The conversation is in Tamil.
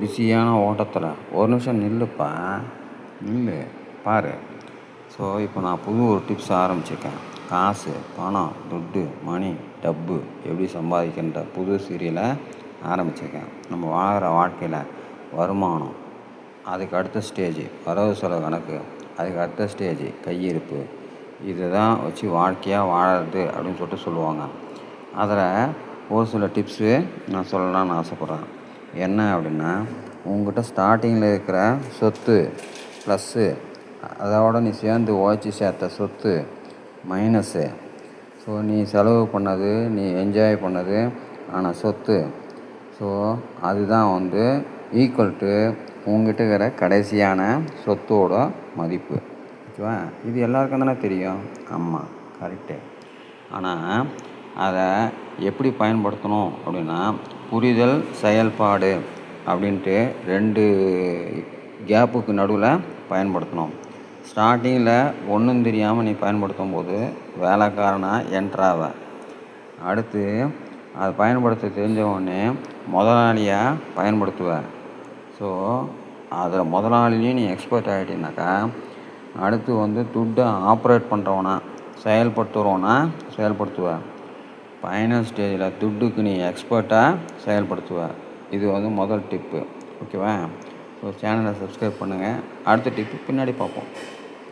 பிஸியான ஓட்டத்தில். ஒரு நிமிஷம் நில்லுப்பா. நில்லு. பாரு. ஸோ இப்போ நான் புது ஒரு டிப்ஸ் ஆரம்பிச்சிருக்கேன். காசு பணம் துட்டு மணி டப்பு எப்படி சம்பாதிக்கின்ற புது சீரியலை ஆரம்பிச்சிருக்கேன். நம்ம வாழ்கிற வாழ்க்கையில் வருமானம் அதுக்கு அடுத்த ஸ்டேஜ் வரவு செலவு கணக்கு அதுக்கு அடுத்த ஸ்டேஜ் கையிருப்பு இதை தான் வச்சு வாழ்க்கையாக வாழறது அப்படின்னு சொல்லிட்டு சொல்லுவாங்க. அதில் ஒரு சில டிப்ஸு நான் சொல்லலாம்னு ஆசைப்பட்றேன். என்ன அப்படின்னா உங்ககிட்ட ஸ்டார்டிங்கில் இருக்கிற சொத்து ப்ளஸ்ஸு அதோட நீ சேர்ந்து உழைச்சி சேர்த்த சொத்து மைனஸு ஸோ நீ செலவு பண்ணது நீ என்ஜாய் பண்ணது ஆனால் சொத்து. ஸோ அதுதான் வந்து ஈக்குவல் டு உங்ககிட்ட இருக்கிற கடைசியான சொத்தோட மதிப்பு. ஓகேவா இது எல்லாருக்கும் தானே தெரியும்? ஆமாம் கரெக்டு ஆனால் அதை எப்படி பயன்படுத்தணும் அப்படின்னா புரிதல் செயல்பாடு அப்படின்ட்டு ரெண்டு கேப்புக்கு நடுவில் பயன்படுத்தணும். ஸ்டார்டிங்கில் ஒன்றும் தெரியாமல் நீ பயன்படுத்தும் போது வேலைக்காரனாக என்ட்ராவ. அடுத்து அதை பயன்படுத்த தெரிஞ்சவொடனே முதலாளியாக பயன்படுத்துவேன் ஸோ அதில் முதலாளிலையும் நீ எக்ஸ்பர்ட் ஆகிட்டீனாக்கா அடுத்து வந்து துட்டை ஆப்ரேட் பண்ணுறவனா செயல்படுத்துகிறவனா செயல்படுத்துவேன் ஃபைனல் ஸ்டேஜில் துட்டுக்கு நீ எக்ஸ்பர்ட்டாக செயல்படுத்துவ. இது வந்து முதல் டிப்பு ஓகேவா ஸோ சேனலை சப்ஸ்கிரைப் பண்ணுங்கள் அடுத்த டிப்பு பின்னாடி பார்ப்போம்.